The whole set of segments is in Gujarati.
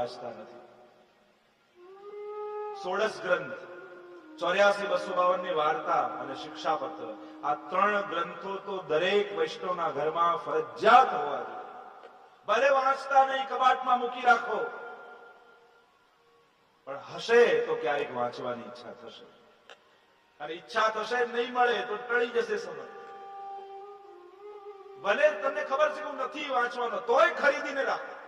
બિરાજતા નથી. સોળસ ગ્રંથ, ચોર્યાસી બસો બાવનની વાર્તા અને શિક્ષાપત્ર. આ ત્રણ ગ્રંથો તો દરેક વૈષ્ણવના ઘરમાં ફરજિયાત હોવા જોઈએ. ભલે વાંચતા નહીં, કબાટમાં મૂકી રાખો. પણ હશે તો ક્યારેક વાંચવાની ઈચ્છા થશે. અને ઈચ્છા થશે નહીં મળે તો ટળી જશે સમય. ભલે તમને ખબર છે કે હું નથી વાંચવાનો, તોય ખરીદીને રાખો.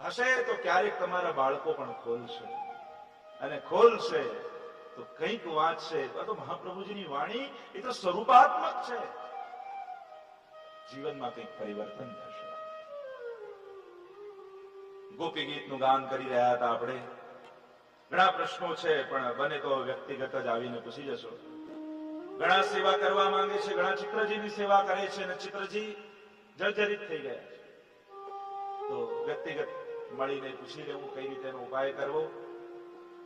હશે તો ક્યારેક તમારા બાળકો પણ ખોલશે. અને ખોલશે તો કંઈક વાંચશે. તો મહાપ્રભુજીની વાણી એ તો સ્વરૂપાત્મક છે. જીવનમાં કંઈક પરિવર્તન થશે. ગોપી ગીતનું ગાન કરી રહ્યા હતા આપણે. ઘણા પ્રશ્નો છે, પણ બને તો વ્યક્તિગત જ આવીને પૂછી જશો. ઘણા સેવા કરવા માંગે છે, ઘણા ચિત્રજીની સેવા કરે છે અને ચિત્રજી જર્જરિત થઈ ગયા છે. તો વ્યક્તિગત મળીને પૂછી લેવું કઈ રીતે એનો ઉપાય કરવો?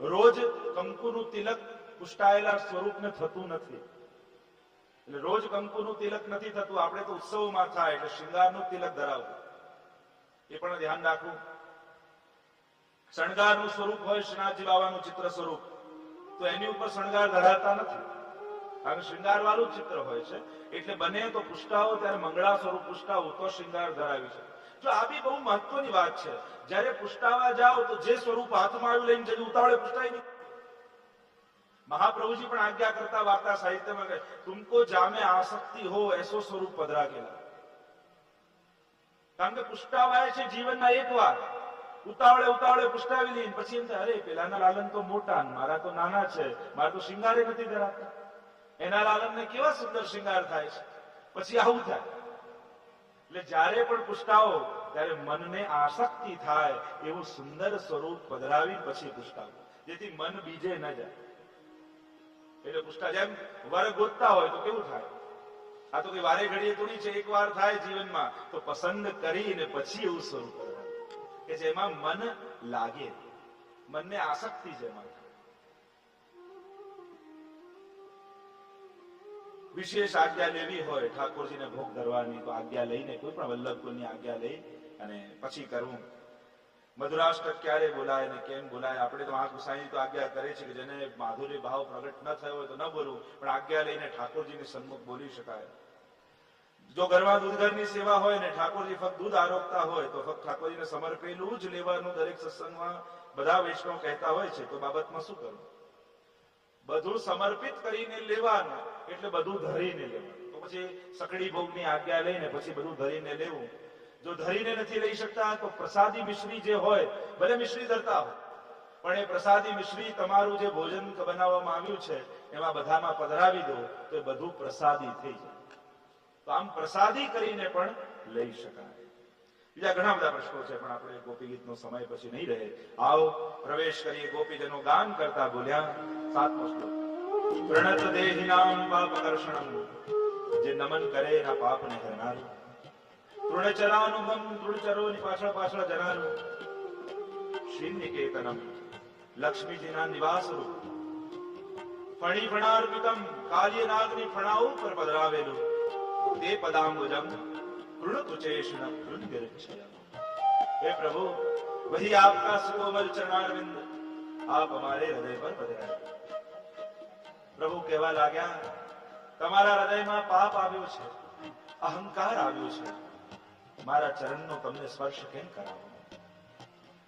રોજ કંકુનું તિલક પુષ્ટાયેલા સ્વરૂપને થતું નથી. એટલે રોજ કંકુનું તિલક નથી થતું, આપણે તો ઉત્સવમાં થાય, એટલે શૃંગારનું તિલક ધરાવવું. એ પણ ધ્યાન રાખવું. શણગારનું સ્વરૂપ હોય શ્રીનાથજી બાબાનું ચિત્ર સ્વરૂપ. તો એની ઉપર શણગાર ધરાવતા નથી. કારણ શૃંગાર વાળું ચિત્ર હોય છે. એટલે બને તો પુષ્ટાવો ત્યારે મંગળા સ્વરૂપ પુષ્ટાવું, તો શૃંગાર ધરાવી છે જો આ બી બહુ મહત્વની વાત છે. જ્યારે પુષ્ટાવા જાઓ તો જે સ્વરૂપ હાથમાં આવ્યું લઈને જઈને ઉતાવળે પુષ્ટાય નહીં. મહાપ્રભુજી પણ આજ્ઞા કરતા વાર્તા સાહિત્યમાં કહે, તુમકો જામે આસક્તિ હો એસો સ્વરૂપ પધરા ગયેલા કારણ કે પુષ્ટાવાય છે જીવનમાં એક વાર. ઉતાવળે ઉતાવળે પુષ્ટાવી લઈને પછી એમ થાય, અરે, પેલાના લાલન તો મોટા મારા તો નાના છે. મારા તો શિંગારે નથી ધરાતા એના લાલન ને કેવા સુંદર શિંગાર થાય છે. પછી આવું થાય. એટલે જ્યારે પણ પુષ્ટાવો ત્યારે મનને આસક્તિ થાય એવું સુંદર સ્વરૂપ પધરાવી પછી પુષ્ટાવો જેથી મન બીજે ન જાય. એટલે પુષ્ટા જેમ વર ગોતતા હોય તો કેવું થાય? આ તો કઈ વારે ઘડીએ થોડી છે, એક વાર થાય જીવનમાં, તો પસંદ કરીને પછી એવું સ્વરૂપ કરવાનું કે જેમાં મન લાગે. મનને આસક્તિ જેમાં વિશેષ આજ્ઞા લેવી હોય, ઠાકોરજીને ભોગ ધરવાની તો આજ્ઞા લઈને, કોઈ પણ વલ્લભકુલની આજ્ઞા લઈ અને પછી કરવું. મધુરાષ્ટક ક્યારે બોલાય ને કેમ બોલાય, આપણે તો આંખ ગુસાઈ તો આજ્ઞા કરે છે કે જેને માધુરી ભાવ પ્રગટ ન થયો હોય તો ન બોલવું, પણ આજ્ઞા લઈને ઠાકોરજીની સન્મુખ બોલી શકાય. જો ઘરમાં દૂધઘરની સેવા હોય ને ઠાકોરજી ફક્ત દૂધ આરોગતા હોય, તો ફક્ત ઠાકોરજીને સમર્પેલું જ લેવાનું દરેક સત્સંગમાં બધા વૈષ્ણવ કહેતા હોય છે, તો બાબતમાં શું કરવું? બધું સમર્પિત કરીને લેવાનું, એટલે બધું ધરીને લેવાનું. તો પછી સકડી ભોગની આજ્ઞા લઈને પછી બધું ધરીને લેવું. જો ધરીને નથી લઈ શકતા, તો પ્રસાદી મિશ્રી જે હોય, ભલે મિશ્રી ધરતા હોય, પણ એ પ્રસાદી મિશ્રી તમારું જે ભોજન બનાવવામાં આવ્યું છે, એમાં બધામાં પધરાવી દો, તો એ બધું પ્રસાદી થઈ જાય. તો આમ પ્રસાદી કરીને પણ લઈ શકાય. બીજા ઘણા બધા પ્રશ્નો છે, પણ આપણે ગોપી ગીતનો સમય પછી નહીં રહે. આવો, પ્રવેશ કરીએ ગોપીજનો ગાન કરતા બોલ્યા સાતમો શ્લોક. પ્રણત દેહિનામ પાપકર્ષણમ જે નમન કરે એના પાપને હરનારું તૃણચરાનુભમ, તૃણચરોની પાછળ પાછળ જનારું. શ્રી નિકેતનમ લક્ષ્મીજીના નિવાસ રૂપ. ફણી ફણાર્પિતમ, કાર્યનાગની ફણાઓ પર પધરાવેલું. તે પદાંબુજમ तृणकुचेषण कृण्यरक्षया हे प्रभु वही आपका सुकोमल चरणारविंद આપ અમારે હૃદય પર પધરાય પ્રભુ કહેવા લાગ્યા તમારા હૃદયમાં પાપ આવ્યો છે અહંકાર આવ્યો છે મારા ચરણનો તમને સ્પર્શ કેમ કરાવો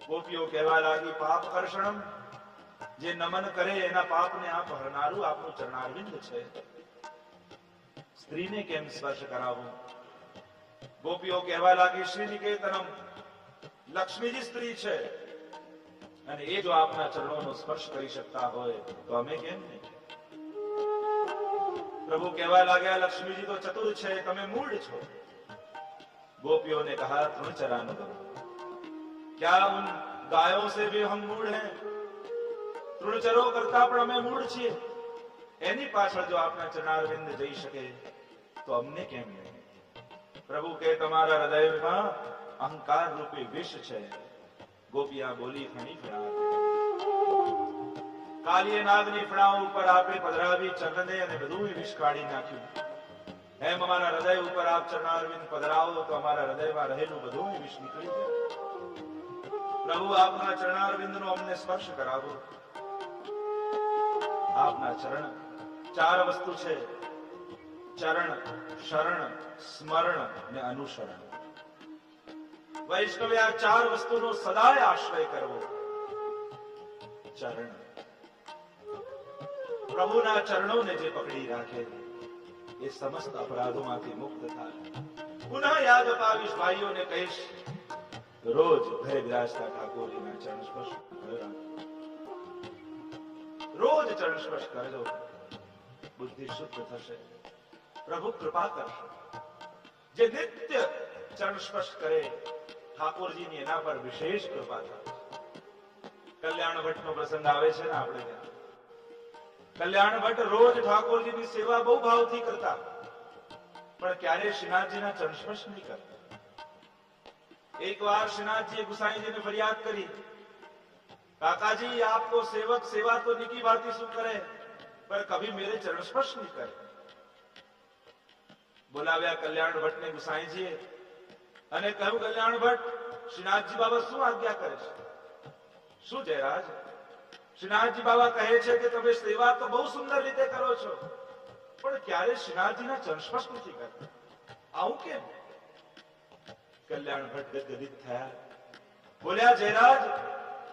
ગોપીઓ કહેવા લાગી પાપ કર્ષણમ જે નમન કરે એના પાપને આપ હરનારું આપનું ચરણારવિંદ છે સ્ત્રીને કેમ સ્પર્શ કરાવવું ગોપીઓ કહેવા લાગી શ્રી નિકેતનમ લક્ષ્મીજી સ્ત્રી છે અને એ જો આપના ચરણોનો સ્પર્શ કરી શકતા હોય તો અમે કેમ નહીં પ્રભુ કહેવા લાગ્યા લક્ષ્મીજી તો ચતુર છે તમે મૂળ છો गोपियों ने कहा तृण चरानो क्या उन गायों से भी हम मूड हैं તૃણચરો કરતા પણ અમે મૂળ છીએ એની પાછળ જો આપના ચરણારવિંદ જઈ શકે તો અમને કેમ નહીં પ્રભુ કે તમારા હૃદયમાં અહંકાર રૂપી વિષ છે. ગોપિયા બોલી ફણી ફણા કાલીય નાગની ફણા ઉપર આપે પધરાવી ચંદને અને બધું વિષ કાઢી નાખ્યું. એમ અમારા હૃદય ઉપર આપ ચરણારવિંદ પધરાવો તો અમારા હૃદયમાં રહેલું બધું વિષ નીકળી જાય. પ્રભુ, આપના ચરણારવિંદ નો અમને સ્પર્શ કરાવો. આપના ચરણ ચાર વસ્તુ છે. ચરણ શરણ સ્મરણ ને અનુસરણ વૈષ્ણવે આ ચાર વસ્તુનો સદાય આશ્રય કરવો ચરણ પ્રભુના ચરણોને જે પકડી રાખે એ સમસ્ત અપરાધોમાંથી મુક્ત થાય પુનઃ યાદ અપાવીશ ભાઈઓને કહીશ રોજ ઘરે બિરાજતા ઠાકોરજીના ચરણ સ્પર્શ રોજ ચરણ સ્પર્શ કરજો બુદ્ધિ શુદ્ધ થશે પ્રભુ કૃપા કરશે જે નિત્ય ચરણ સ્પર્શ કરે, ઠાકોરજીની એના પર વિશેષ કૃપા થાય. કલ્યાણ ભટ્ટનો પ્રસંગ આવે છે ને આપણે કલ્યાણ ભટ્ટ રોજ ઠાકોરજીની સેવા બહુ ભાવથી કરતા. પણ ક્યારે શ્રીનાથજીના ચરણ સ્પર્શ નહીં કરતા. એકવાર શ્રીનાથજીએ ગુસાઈજીને ફરિયાદ કરી, કાકાજી, આપકો સેવક સેવા તો નિકી ભાंति શું કરે? પર કભી મેરે ચરણ સ્પર્શ નહીં કરે. બોલાવ્યા કલ્યાણ ભટ્ટને ગુસાઈજીએ અને કહ્યું, કલ્યાણ ભટ્ટ, શ્રીનાથજી બાબા શું આજ્ઞા કરે છે? શું જયરાજ? શ્રીનાથજી બાબા કહે છે કે તમે સેવા તો બહુ સુંદર રીતે કરો છો, પણ ક્યારે શ્રીનાથજીના ચરણ સ્પર્શ નથી કરતા. આવું કેમ? કલ્યાણ ભટ્ટ ગદિત થયા. બોલ્યા, જયરાજ,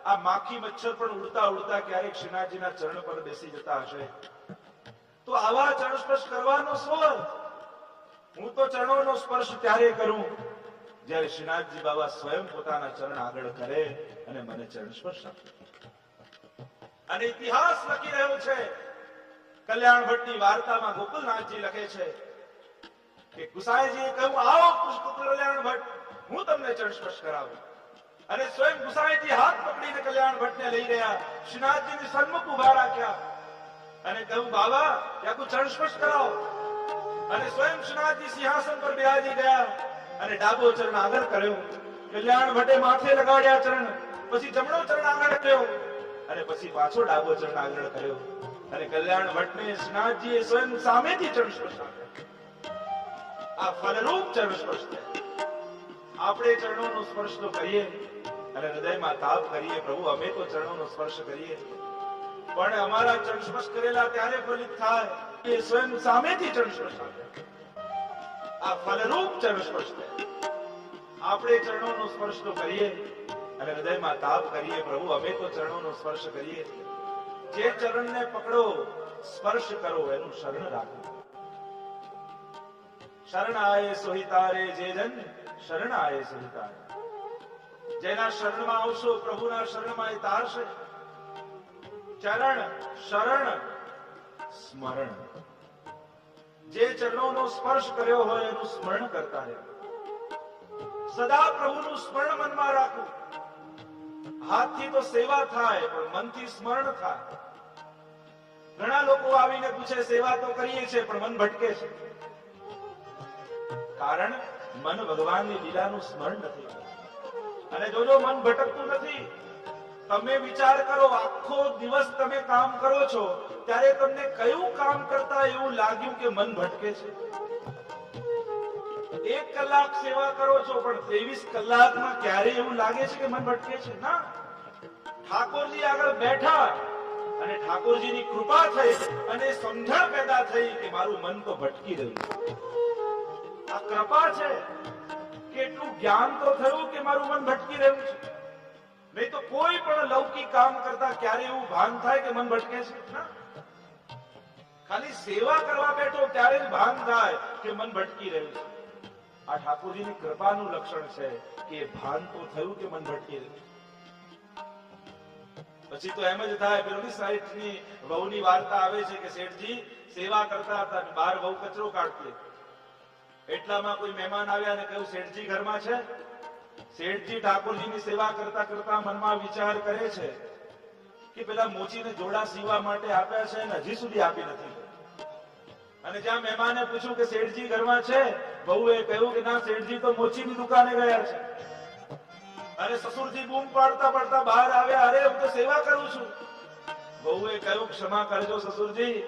આ માખી મચ્છર પણ ઉડતા ઉડતા ક્યારેક શ્રીનાથજીના ચરણ પર બેસી જતા હશે. તો આવા ચરણ સ્પર્શ કરવાનો શું? હું તો ચરણોનો સ્પર્શ ત્યારે કરું જ્યારે શ્રીનાથજી બાબા સ્વયં પોતાના ચરણ આગળ કરે અને મને ચરણ સ્પર્શ આપે. અને ઇતિહાસ લખી રહ્યો છે. કલ્યાણ ભટ્ટની વાર્તામાં ગોકુલનાથજી લખે છે કે ગુસાઈજીએ કહ્યું, આવો પુષ્પ કલ્યાણ ભટ્ટ, હું તમને ચરણ સ્પર્શ કરાવું. અને સ્વયં ગુસાઈજી હાથ પકડીને કલ્યાણ ભટ્ટને લઈ રહ્યા. શ્રીનાથજીની સન્મુખ ઊભા રાખ્યા અને કહ્યું, બાબા, ત્યાં કોઈ ચરણ સ્પર્શ કરાવો. અને સ્વયં શ્રીનાથજી સિંહાસન પર બિરાજી ગયા અને ડાબો ચરણ આગળ કર્યો. કલ્યાણ ભટ્ટે માથે લગાડ્યા ચરણ, પછી જમણો ચરણ આગળ કર્યો અને પછી પાછો ડાબો ચરણ આગળ કર્યો. અને કલ્યાણ ભટ્ટને શ્રીનાથજીએ સ્વયં સામેથી ચરણ સ્પર્શ આ ફલરૂપ ચરણ સ્પર્શ આપણે ચરણોનો સ્પર્શ તો કરીએ અને હૃદયમાં તાપ કરીએ, પ્રભુ, અમે તો ચરણોનો સ્પર્શ કરીએ. પણ અમારા ચરણ સ્પર્શ કરેલા ત્યારે ફલિત થાય. એ સ્વયં સામેથી ચરણ સ્પર્શ આ ફલરૂપ ચરણ સ્પર્શ આપણે ચરણોનો સ્પર્શ તો કરીએ અને હૃદયમાં તાપ કરીએ પ્રભુ, અમે તો ચરણોનો સ્પર્શ કરીએ. જે ચરણને પકડો, સ્પર્શ કરો, એનું શરણ રાખો. શરણાય સોહિતારે જે જન શરણ આયે સોહિતારે. જેના શરણમાં આવશો, પ્રભુના શરણમાં એ તારશે. ચરણ, શરણ, સ્મરણ. જે ચરણોનો સ્પર્શ કર્યો હોય એનું સ્મરણ કરતા રહે. સદા પ્રભુનું સ્મરણ મનમાં રાખવું હાથથી તો સેવા થાય, પણ મનથી સ્મરણ થાય. ઘણા લોકો આવીને પૂછે, સેવા તો કરીએ છીએ, પણ મન ભટકે છે. કારણ મન ભગવાનની લીલાનું સ્મરણ નથી અને જોજો, મન ભટકતું નથી. તમે વિચાર કરો, આખો દિવસ તમે કામ કરો છો ત્યારે તમને કયું કામ કરતા એવું લાગ્યું કે મન ભટકે છે? એક કલાક સેવા કરો છો, પણ ત્રેવીસ કલાકમાં ક્યારે એવું લાગે છે કે મન ભટકે છે? ના. ઠાકોરજી આગળ બેઠા અને ઠાકોરજીની કૃપા થઈ અને સમજણ પેદા થઈ કે મારું મન તો ભટકી રહ્યું છે. આ કૃપા છે કેટલું જ્ઞાન તો થયું કે મારું મન ભટકી રહ્યું છે. નહીં તો કોઈ પણ લૌકિક કામ કરતા ક્યારે એવું ભાન થાય કે મન ભટકે છે? ના. ખાલી સેવા કરવા બેઠો ત્યારે જ ભાન થાય કે મન ભટકી રહ્યું છે. આ ઠાકોરજીની કૃપાનું લક્ષણ છે કે ભાન તો થયું કે મન ભટકી રહ્યું પછી તો એમ જ થાય પેલું ની વહુની વાર્તા આવે છે કે શેઠજી, સેવા કરતા હતા બહાર વહુ કચરો કાઢતી. એટલામાં કોઈ મહેમાન આવ્યા અને કહ્યું, શેઠજી ઘરમાં છે? શેઠજી ઠાકોરજીની સેવા કરતા કરતા મનમાં વિચાર કરે છે કે પેલા મોચીને જોડા સીવવા માટે આપ્યા છે અને હજી સુધી આપી નથી. અને જ્યાં મહેમાને પૂછ્યું કે શેઠજી ઘરમાં છે, બહુએ કહ્યું કે ના, શેઠજી તો મોચીની દુકાને ગયા છે. અને સસુરજી બૂમ પાડતા પાડતા બહાર આવ્યા, અરે, હું તો સેવા કરું છું. બહુએ કહ્યું, ક્ષમા કરજો સસુરજી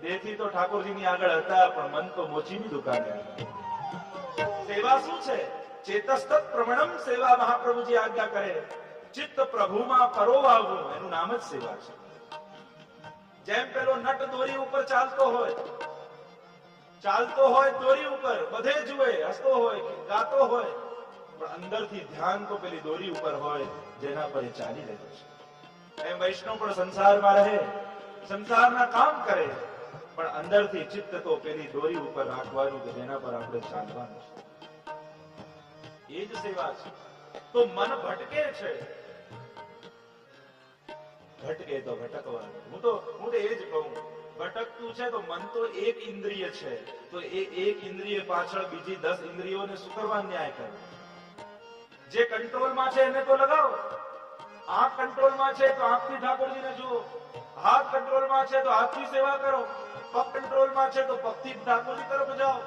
દેહથી તો ઠાકોરજીની આગળ હતા, પણ મન તો મોચીની દુકાને સેવા શું છે? ચેતસ્તત પ્રમણમ સેવા મહાપ્રભુજી આજ્ઞા કરે. ચિત્ત પ્રભુમાં પરોવાવું એનું નામ જ સેવા છે. જેમ પેલો નટ દોરી ઉપર ચાલતો હોય ચાલતો હોય દોરી ઉપર, બધે જુએ હસતો હોય, ગાતો હોય. પણ અંદરથી ધ્યાન તો પેલી દોરી ઉપર હોય, જેના પર એ ચાલી રહ્યો છે. એમ વૈષ્ણવ પણ સંસારમાં રહે, સંસારના કામ કરે, પણ અંદરથી ચિત્ત તો પેલી દોરી ઉપર રાખવાનું કે જેના પર આપણે ચાલવાનું છે. એ જ સેવા છે. તો મન ભટકે છે. ભટકે તો ભટકવાનું. હું તો હું તો એ જ કહું. ભટકતું છે, તો મન તો એક ઇન્દ્રિય છે. તો એ એક ઇન્દ્રિય પાછળ બીજી દસ ઇન્દ્રિયોને શું કરવા ન્યાય કરે? જે કંટ્રોલમાં છે, એને તો લગાવો. આંખ કંટ્રોલમાં છે, તો આંખથી ઠાકોરજીને જુઓ. હાથ કંટ્રોલમાં છે, તો હાથથી સેવા કરો. પગ કંટ્રોલમાં છે, તો પગથી ઠાકોરજી તરફ જાઓ.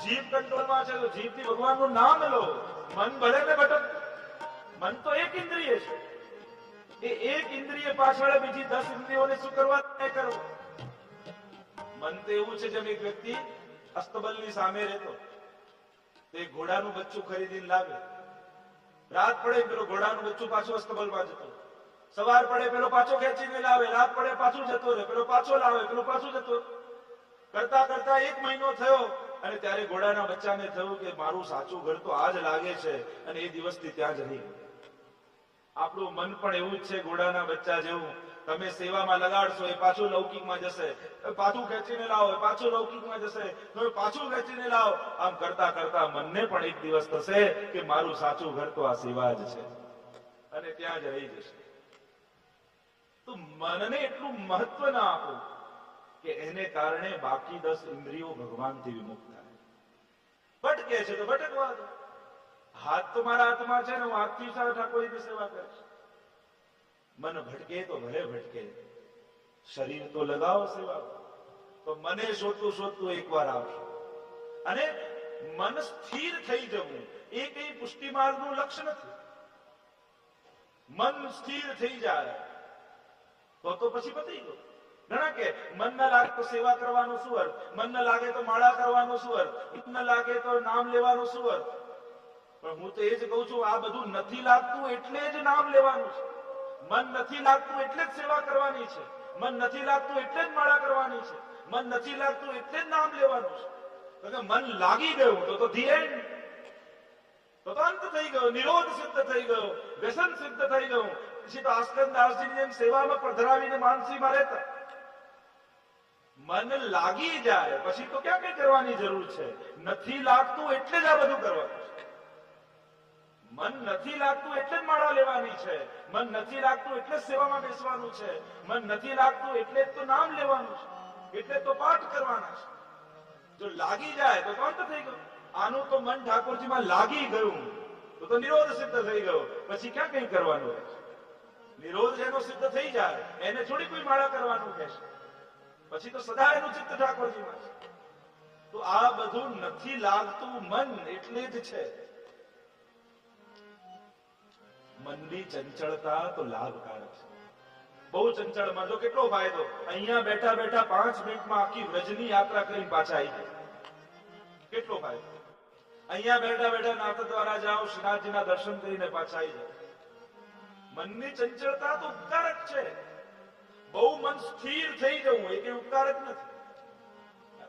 જીભ કંટ્રોલમાં છે, તો જીભથી ભગવાનનું નામ લો. મન ભલે ને ભટક, મન તો એક ઇન્દ્રિય છે. એ એક ઇન્દ્રિય પાછળ બીજી દસ ઇન્દ્રિયોને શું કરવા કરો? મન તો એવું છે જેમ એક વ્યક્તિ અસ્તબલની સામે રહેતો. તે ઘોડાનું બચ્ચું ખરીદીને લાવે રાત પડે પેલો ઘોડાનું બચ્ચું પાછું અસ્તબલમાં જતો સવાર પડે પેલો પાછો ખેંચીને લાવે. રાત પડે પાછું જતો રહે પેલો પાછો લાવે, પેલો પાછું જતો. કરતા કરતા એક મહિનો થયો અને ત્યારે ઘોડાના બચ્ચાને થયું કે મારું સાચું ઘર તો આ જ લાગે છે અને એ દિવસથી ત્યાં જ રહી આપણું મન પણ એવું જ છે, ઘોડાના બચ્ચા જેવું. તમે સેવામાં લગાડશો એ પાછું લૌકિકમાં જશે. પાછું ખેંચીને લાવો, એ પાછું લૌકિકમાં જશે. તમે પાછું ખેંચીને લાવો. આમ કરતા કરતા મનને પણ એક દિવસ થશે કે મારું સાચું ઘર તો આ સેવા જ છે. અને ત્યાં જ રહી જશે. તો મનને એટલું મહત્વ ના આપો કે એને કારણે બાકી દસ ઇન્દ્રિયો ભગવાનથી વિમુક્ત થાય. ભટકે છે તો ભટકવા દો. હાથ તો મારા હાથમાં છે ને હું હાથથી સારા ઠાકોરની સેવા કરીશ. મન ભટકે તો ભલે ભટકે. શરીર તો લગાવો સેવા. તો મને શોધતું શોધતું એકવાર આવશે. અને મન સ્થિર થઈ જવું એ કઈ પુષ્ટિ માર્ગનું લક્ષ્ય નથી. મન સ્થિર થઈ જાય. તો તો પછી પતી ગયું. ઘણા કે, મન ના લાગે તો સેવા કરવાનો શું અર્થ? મન ના લાગે તો માળા કરવાનો શું અર્થ? મન ના લાગે તો નામ લેવાનો શું અર્થ? પણ હું તો એ જ કહું છું, આ બધું નથી લાગતું એટલે જ નામ લેવાનું છે. મન નથી લાગતું એટલે જ સેવા કરવાની છે. મન નથી લાગતું એટલે જ માળા કરવાની છે. મન નથી લાગતું એટલે જ નામ લેવાનું છે. મન લાગી ગયું તો તો ધી એન્ડ તો અંત થઈ ગયો, નિરોધ સિદ્ધ થઈ ગયો, વ્યસન સિદ્ધ થઈ ગયું. પછી તો આસ્કંદાસજીની જેમ સેવામાં પધરાવીને માનસીમાં રહેતા. મન લાગી જાય, પછી તો ક્યાં કઈ કરવાની જરૂર છે? નથી લાગતું એટલે જ આ બધું કરવાનું મન નથી લાગતું એટલે જ માળા લેવાની છે. મન નથી લાગતું એટલે જ સેવામાં બેસવાનું છે. મન નથી લાગતું એટલે જ તો નામ લેવાનું છે. એટલે તો પાઠ કરવાના છે. જો લાગી જાય તો અંત થઈ ગયો. આનું તો મન ઠાકોરજીમાં લાગી ગયું. તો તો નિરોધ સિદ્ધ થઈ ગયો. પછી ક્યાં કઈ કરવાનું રહે છે? નિરોધ જેનો સિદ્ધ થઈ જાય, એને થોડી કોઈ માળા કરવાનું કહેશે પછી તો સદા એનું ચિત્ત ઠાકોરજીમાં છે. તો આ બધું નથી લાગતું મન એટલે જ છે. મનની ચંચળતા તો લાભકારક છે. બહુ ચંચળમાં કેટલો ફાયદો? અહીંયા બેઠા બેઠા પાંચ મિનિટમાં આખી વ્રજની યાત્રા કરી પાછા આવી જાય કેટલો ફાયદો? અહીંયા બેઠા બેઠા નાથ દ્વારા જાઓ શ્રીનાથજીના દર્શન કરીને પાછા આવી જાય મનની ચંચળતા તો ઉપકારક છે. બહુ મન સ્થિર થઈ જવું એ કઈ ઉપકારક નથી.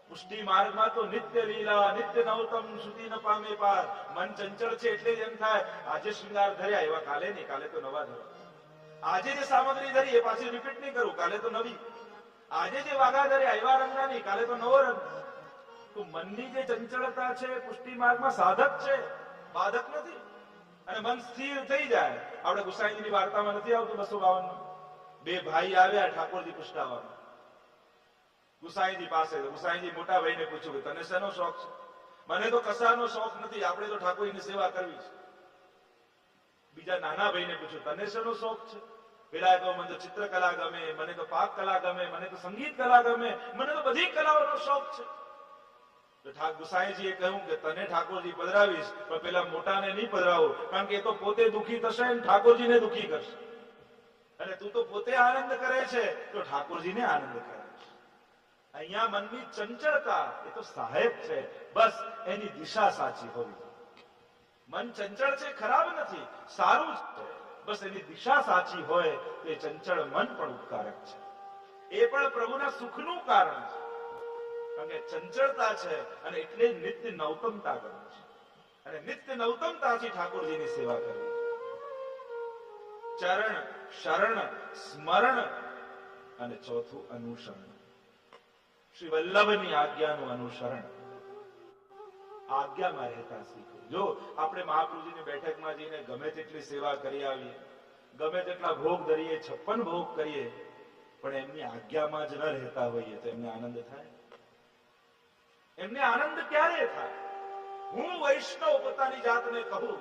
પુષ્ટિ માર્ગમાં તો નિત્ય લીલા, નિત્ય નવતમ સુધી ન પામે પાર. મન ચંચળ છે એટલે જ થાય, આજે શૃંગાર ધર્યા, એવા કાલે નહીં, કાલે તો નવા ધરવા આજે જે સામગ્રી ધરી, એ પાછી રિપીટ નહીં કરું, કાલે તો નવી. આજે જે વાઘા ધર્યા, એવા રંગના નહીં, કાલે તો નવો રંગ. તો મનની જે ચંચળતા છે, પુષ્ટિ માર્ગમાં સાધક છે, બાધક નથી. અને મન સ્થિર થઈ જાય. આપણે ગુસાઈજીની વાર્તામાં નથી આવતું બસો બાવન બે ભાઈ આવ્યા ઠાકોરજી પુષ્ટાવામાં ગુસાઈજી પાસે ગુસાઈજી મોટા ભાઈને પૂછ્યું કે, તને શેનો શોખ છે? મને તો કશાનો શોખ નથી. આપણે તો ઠાકોરની સેવા કરવી છે. બીજા નાના ભાઈને પૂછ્યું, તને શેનો શોખ છે? પેલા તો મને ચિત્રકલા ગમે, મને તો પાક કલા ગમે, મને તો સંગીત કલા ગમે, મને તો બધી કલાઓનો શોખ છે. ગુસાઈજી એ કહ્યું કે, તને ઠાકોરજી પધરાવીશ, પણ પેલા મોટાને નહીં પધરાવો, કારણ કે એ તો પોતે દુખી થશે અને ઠાકોરજીને દુખી કરશે. અને તું તો પોતે આનંદ કરે છે. તો ઠાકોરજીને આનંદ કરે. અહીંયા મનની ચંચળતા એ તો સાહેબ છે. બસ એની દિશા સાચી હોવી. મન ચંચળ છે, ખરાબ નથી, સારું છે. બસ એની દિશા સાચી હોય તો ચંચળ મન પણ ઉપકારક છે. એ પણ પ્રભુના સુખનું કારણ છે. કારણ કે ચંચળતા છે અને એટલે નિત્ય નવતમતા કરવી છે. અને નિત્ય નવતમતાથી ઠાકોરજીની સેવા કરવી. ચરણ, શરણ, સ્મરણ અને ચોથું અનુસરણ. શ્રી વલ્લભની આજ્ઞાનું અનુસરણ. આજ્ઞામાં રહેતા શીખવું જો આપણે મહાપ્રભુજીની બેઠકમાં જઈને ગમે તેટલી સેવા કરી આવીએ, ગમે તેટલા ભોગ ધરીએ, છપ્પન ભોગ કરીએ, પણ એમની આજ્ઞામાં જ ન રહેતા હોઈએ તો એમને આનંદ થાય? એમને આનંદ ક્યારે થાય? હું વૈષ્ણવ પોતાની જાતને કહું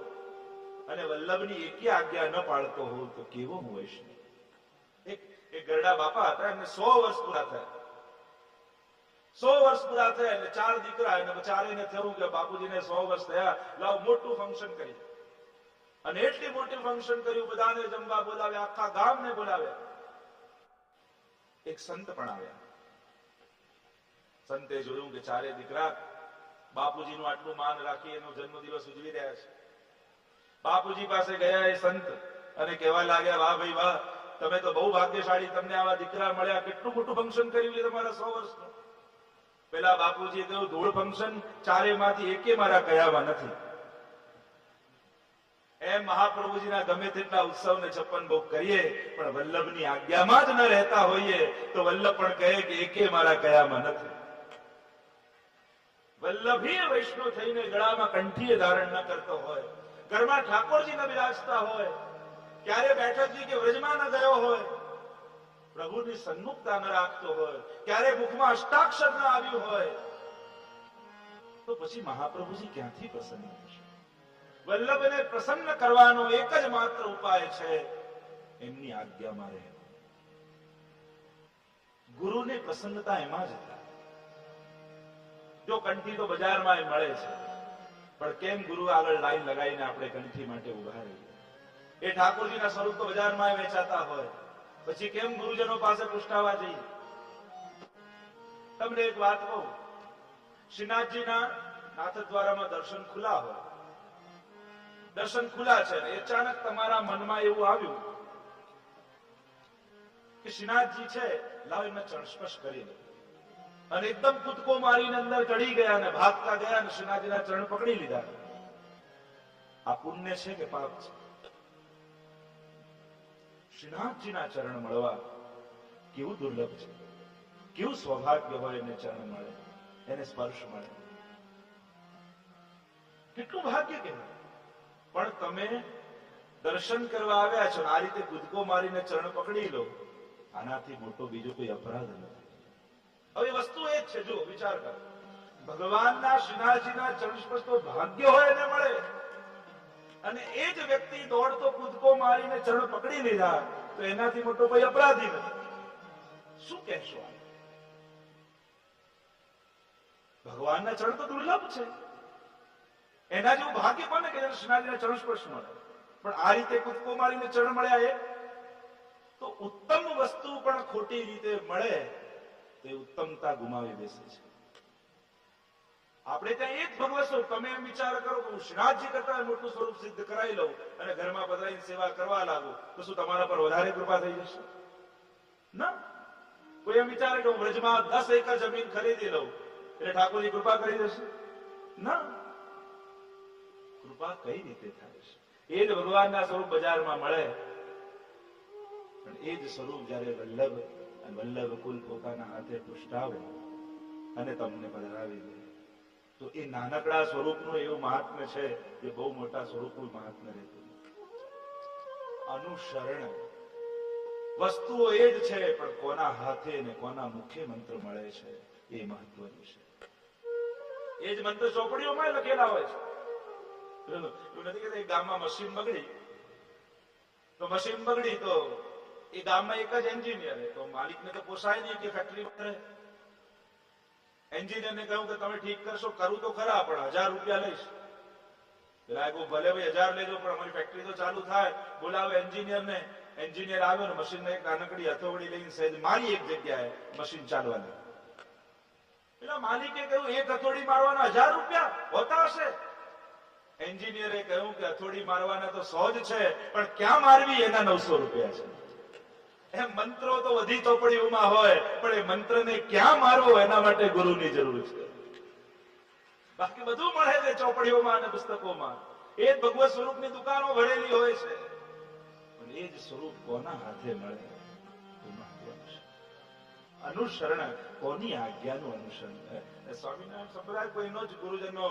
અને વલ્લભની એકી આજ્ઞા ન પાડતો હોઉં તો કેવો હું વૈષ્ણવ? એક ગરડા બાપા હતા, એમને સો વર્ષ પૂરા થયા. સો વર્ષ પૂરા થયા એટલે ચાર દીકરા એને ચારેને થયું કે બાપુજીને સો વર્ષ થયા, લાવ મોટું ફંક્શન કરી અને એટલી મોટી ફંક્શન કર્યું, બધાને જમવા બોલાવ્યા, આખા ગામને બોલાવ્યા. એક સંત પણ આવ્યા. સંતે જોયું કે ચારે દીકરા બાપુજીનું આટલું માન રાખી એનો જન્મદિવસ ઉજવી રહ્યા છે. બાપુજી પાસે ગયા એ સંત અને કહેવા લાગ્યા, વાહ ભાઈ, વાહ, તમે તો બહુ ભાગ્યશાળી, તમને આવા દીકરા મળ્યા, કેટલું મોટું ફંક્શન કર્યું તમારા સો વર્ષનું. પેલા બાપુજીએ કહ્યું, ધૂળ ફંક્શન ચારે માંથી એકે મારા કયામાં નથી. એમ મહાપ્રભુજીના ગમે તેટલા ઉત્સવ ને છપ્પન ભોગ કરીએ, પણ વલ્લભની આજ્ઞામાં જ ન રહેતા હોઈએ, તો વલ્લભ પણ કહે કે એકે મારા કયામાં નથી. વલ્લભી વૈષ્ણવ થઈને ગળામાં કંઠીએ ધારણ ન કરતો હોય, ઘરમાં ઠાકોરજી ન બિરાજતા હોય, ક્યારે બેઠકજી કે વ્રજમાં ન ગયો હોય પ્રભુની સન્મુખતા ન રાખતો હોય, ક્યારે મુખમાં અષ્ટાક્ષર ન આવ્યું હોય, તો પછી મહાપ્રભુજી ક્યાંથી પ્રસન્ન થશે? વલ્લભને પ્રસન્ન કરવાનો એક જ માત્ર ઉપાય છે, એમની આજ્ઞામાં રહેવું. ગુરુની પ્રસન્નતા એમાં જ હતા. જો કંઠી તો બજારમાં એ મળે છે, પણ કેમ ગુરુ આગળ લાઈન લગાવીને આપણે કંઠી માટે ઊભા રહીએ? એ ઠાકોરજીના સ્વરૂપ તો બજારમાં વેચાતા હોય. પછી કેમ ગુરુજનો પાસે પુષ્ટાવા જઈએ? તમને એક વાત કહું. શ્રીનાથજીના નાથદ્વારામાં દર્શન ખુલ્લા હોય. દર્શન ખુલ્લા છે ને અચાનક તમારા મનમાં એવું આવ્યું કે શ્રીનાથજી છે, લાવ એમને ચણસ્પર્શ કરી અને એકદમ કૂદકો મારીને અંદર ચડી ગયા અને ભાગતા ગયા અને શ્રીનાથજીના ચરણ પકડી લીધા. આ પુણ્ય છે કે પાપ છે? શ્રીનાથજીના ચરણ મળવા કેવું દુર્લભ છે? કેવું સૌભાગ્ય હોય એને ચરણ મળે, એને સ્પર્શ મળે? કેટલું ભાગ્ય કહેવાય પણ તમે દર્શન કરવા આવ્યા છો આ રીતે કૂદકો મારીને ચરણ પકડી લો, આનાથી મોટો બીજો કોઈ અપરાધ નથી. હવે વસ્તુ એ જ છે જો વિચાર કરો. ભગવાનના શ્રીનાથજીના ચરણ સ્પર્શ તો ભાગ્ય હોય એને મળે. અને એ જ વ્યક્તિ દોડતો કૂદકો મારીને ચરણ પકડી લીધા, તો એનાથી મોટો કોઈ અપરાધી નથી. શું કહેશો ભગવાનના ચરણ તો દુર્લભ છે. એના જેવું ભાગ્ય કોને કે કૃષ્ણાજીના ચરણ સ્પર્શ મળે? પણ આ રીતે કૂદકો મારીને ચરણ મળ્યા એ? તો ઉત્તમ વસ્તુ પણ ખોટી રીતે મળે, તે ઉત્તમતા ગુમાવી બેસે છે. આપણે ત્યાં એ જ ભગવત સ્વરૂપ તમે એમ વિચાર કરો કે હું શ્રીનાથજી કરતા મોટું સ્વરૂપ સિદ્ધ કરાવી લઉં અને ઘરમાં બધાની સેવા કરવા લાગુ, તો શું તમારા પર વધારે કૃપા થઈ જશે? ના. કોઈ એમ વિચારે કે હું વ્રજમાં દસ એકર જમીન ખરીદી લઉં, એટલે ઠાકોરજી કૃપા કરી દેશે? ના. કૃપા કઈ રીતે થાય છે? એ જ ભગવાનના સ્વરૂપ બજારમાં મળે. પણ એ જ સ્વરૂપ જ્યારે વલ્લભ અને વલ્લભ કુલ પોતાના હાથે પુષ્ટાવે અને તમને પધરાવી દે. તો એ નાનકડા સ્વરૂપનું એવું મહાત્મ્ય છે જે બહુ મોટા સ્વરૂપનું મહાત્મ્ય રહેતું અનુસરણ. વસ્તુઓ એ જ છે, પણ કોના હાથે ને કોના મુખ્ય મંત્ર મળે છે, એ મહત્વનું છે. એ જ મંત્ર ચોપડીઓમાં લખેલા હોય છે. એવું નથી કે ગામમાં મશીન બગડી. તો મશીન બગડી તો એ ગામમાં એક જ એન્જિનિયર તો માલિકને તો પોસાય નહીં કે ફેક્ટરી રહે. એન્જિનિયરને કહ્યું કે તમે ઠીક કરશો, કરું તો ખરા, પણ હજાર રૂપિયા લઈશ. પેલા ભલે ભાઈ હજાર લેજો, પણ અમારી ફેક્ટરી તો ચાલુ થાય. બોલાવે એન્જિનિયરને એન્જિનિયર આવ્યો ને મશીનને એક નાનકડી હથોડી લઈને સહેજ મારી એક જગ્યાએ મશીન ચાલવા લાગ્યું પેલા માલિકે કહ્યું, એક હથોડી મારવાના હજાર રૂપિયા? હોતા હશે. એન્જિનિયરે કહ્યું કે, હથોડી મારવાના તો સો જ છે, પણ ક્યાં મારવી? એના નવસો રૂપિયા છે. એમ મંત્રો તો વધી ચોપડીઓમાં હોય, પણ એ મંત્રને ક્યાં મારવો એના માટે ગુરુની જરૂર છે. બાકી બધું મળે છે ચોપડીઓમાં અને પુસ્તકોમાં. એ જ ભગવત સ્વરૂપની દુકાનો ભરેલી હોય છે. પણ એ જ સ્વરૂપ કોના હાથે મળે? એ અનુસરણ, કોની આજ્ઞાનું અનુસરણ? એ સ્વામિનારાયણ સંપ્રદાય કોઈનો જ ગુરુજનનો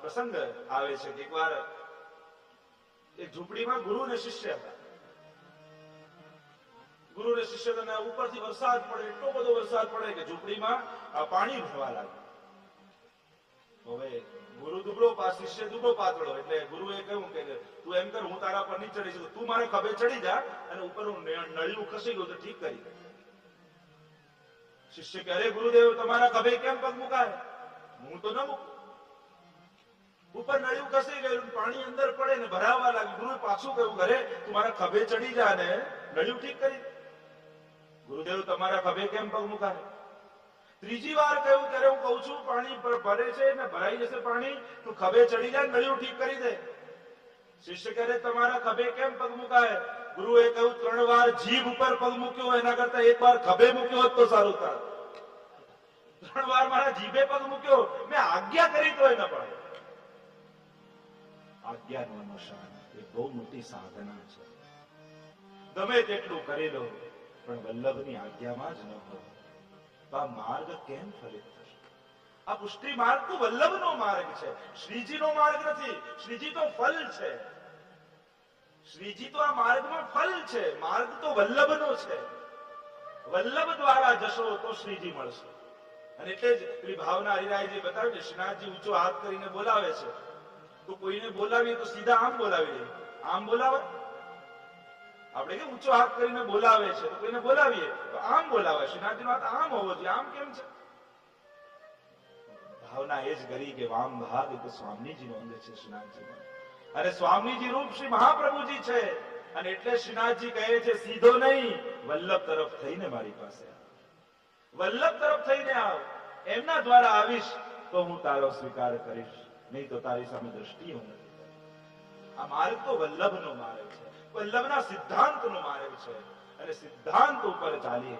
પ્રસંગ આવે છે કે એકવાર એક ઝૂંપડીમાં ગુરુ અને શિષ્ય હતા. ગુરુ ને શિષ્ય અને ઉપરથી વરસાદ પડે, એટલો બધો વરસાદ પડે કે ઝૂંપડીમાં આ પાણી ભરવા લાગે. હવે ગુરુ દુબળો પા, શિષ્ય દુબળો પાતળો, એટલે ગુરુએ કહ્યું કે તું એમ કર, હું તારા પર નહીં ચડી શકું તું મારે ખભે ચડી જા અને ઉપર હું નળિયું ખસી ગયું તો ઠીક કરી દે. શિષ્ય કે અરે ગુરુદેવ, તમારા ખભે કેમ પગ મુકાય? હું તો ન મૂકું. ઉપર નળિયું ખસી ગયું, પાણી અંદર પડે ને ભરાવા લાગ્યું. ગુરુ પાછું કહ્યું ઘરે તું મારા ખભે ચડી જા ને નળિયું ઠીક કરી દે. ગુરુદેવ, તમારા ખભે કેમ પગ મુકાય? ત્રીજી વાર કહ્યું ત્યારે હું કહું છું, પાણી ભરે છે ને ભરાઈ જશે પાણી, તું ખભે ચડી જાય નળિયું ઠીક કરી દે. શિષ્ય કહે, તમારા ખભે કેમ પગ મુકાય? ગુરુએ કહ્યું, ત્રણ વાર જીભ ઉપર પગ મૂક્યો, એના કરતા એક વાર ખભે મૂક્યો હોત તો સારું થાત. ત્રણ વાર મારા જીભે પગ મૂક્યો, મેં આજ્ઞા કરી તો એના પડે નો અનુસાર, એ બહુ મોટી સાધના છે. ગમે તેટલું કરી લો પણ વલ્લભની આજ્ઞામાં જ ન તો આ માર્ગ કેમ ફલિત આ પુષ્ટિ માર્ગ તો વલ્લભનો માર્ગ છે. શ્રીજીનો માર્ગ નથી. શ્રીજી તો ફલ છે. શ્રીજી તો આ માર્ગમાં ફલ છે. માર્ગ તો વલ્લભનો છે. વલ્લભ દ્વારા જશો તો શ્રીજી મળશે. અને એટલે જ પેલી ભાવના હરિરાયજી બતાવ્યું શ્રીનાથજી ઊંચો હાથ કરીને બોલાવે છે. તો કોઈને બોલાવીએ તો સીધા આમ બોલાવી દે આમ બોલાવે આપણે કે ઊંચો હાથ કરીને બોલાવે છે, તો કોઈને બોલાવીએ? તો આમ બોલાવે શ્રીનાથજીનો વાત આમ હોવો જોઈએ. આમ કેમ છે? ભાવના એ જ કરી કે વામ ભાગ એ તો સ્વામીજીનો અંગ છે શ્રીનાથજી અને સ્વામીજી રૂપ શ્રી મહાપ્રભુજી છે. અને એટલે શ્રીનાથજી કહે છે, સીધો નહીં, વલ્લભ તરફ થઈને મારી પાસે. વલ્લભ તરફ થઈને આવ. એમના દ્વારા આવીશ તો હું તારો સ્વીકાર કરીશ. નહીં તો તારી સામે દ્રષ્ટિ હું આ માર્ગ તો વલ્લભનો માર્ગ છે. વલ્લભના સિદ્ધાંતનો માર્ગ છે અને સિદ્ધાંત ઉપર ચાલીએ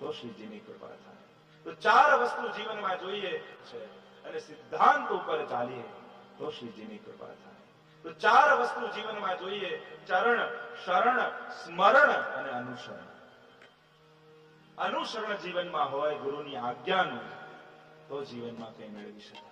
તો શ્રીજીની કૃપા થાય. તો ચાર વસ્તુ જીવનમાં જોઈએ છે અને સિદ્ધાંત ઉપર ચાલીએ તો શ્રીજીની કૃપા થાય. તો ચાર વસ્તુ જીવનમાં જોઈએ, ચરણ, શરણ, સ્મરણ અને અનુસરણ. અનુસરણ જીવનમાં હોય, ગુરુની આજ્ઞાનું, તો જીવનમાં કંઈ મેળવી શકાય.